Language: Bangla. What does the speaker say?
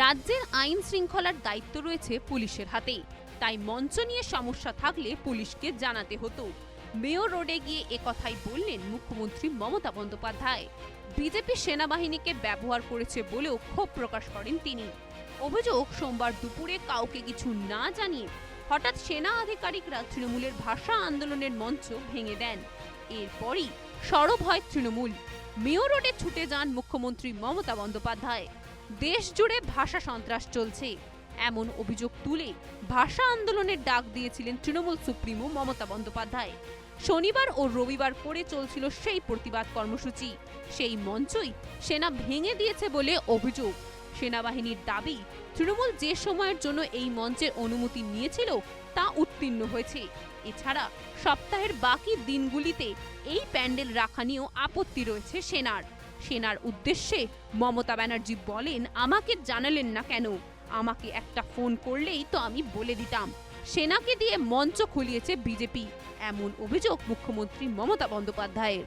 রাজ্যের আইন শৃঙ্খলার দায়িত্ব রয়েছে পুলিশের হাতে। তাই মঞ্চ নিয়ে সমস্যা থাকলে পুলিশকে জানাতে হতো। মেয়র রোডে গিয়ে একথাই বললেন মুখ্যমন্ত্রী মমতা বন্দ্যোপাধ্যায়। বিজেপি সেনাবাহিনীকে ব্যবহার করেছে বলেও ক্ষোভ প্রকাশ করেন তিনি। অভিযোগ, সোমবার দুপুরে কাউকে কিছু না জানিয়ে হঠাৎ সেনা আধিকারিকরা তৃণমূলের ভাষা আন্দোলনের মঞ্চ ভেঙে দেন। এরপরই সরব হয় তৃণমূল। মেয়র রোডে ছুটে যান মুখ্যমন্ত্রী মমতা বন্দ্যোপাধ্যায়। দেশ জুড়ে ভাষা সন্ত্রাস চলছে। এমন অভিযোগ তুলে ভাষা আন্দোলনের ডাক দিয়েছিলেন তৃণমূল সুপ্রিমো মমতা বন্দ্যোপাধ্যায়। শনিবার ও রবিবার করে চলছিল সেই প্রতিবাদ কর্মসূচি। সেই মঞ্চই সেনা ভেঙে দিয়েছে বলে অভিযোগ। সেনাবাহিনীর দাবি, তৃণমূল যে সময়ের জন্য এই মঞ্চের অনুমতি নিয়েছিল তা উত্তীর্ণ হয়েছে। এছাড়া সপ্তাহের বাকি দিনগুলিতে এই প্যান্ডেল রাখা নিয়েও আপত্তি রয়েছে সেনার। সেনার উদ্দেশ্যে মমতা ব্যানার্জি বলেন, আমাকে জানালেন না কেন? আমাকে একটা ফোন করলেই তো আমি বলে দিতাম। সেনাকে দিয়ে মঞ্চ খুলিয়েছে বিজেপি। এমন অভিযোগ মুখ্যমন্ত্রী মমতা বন্দ্যোপাধ্যায়ের।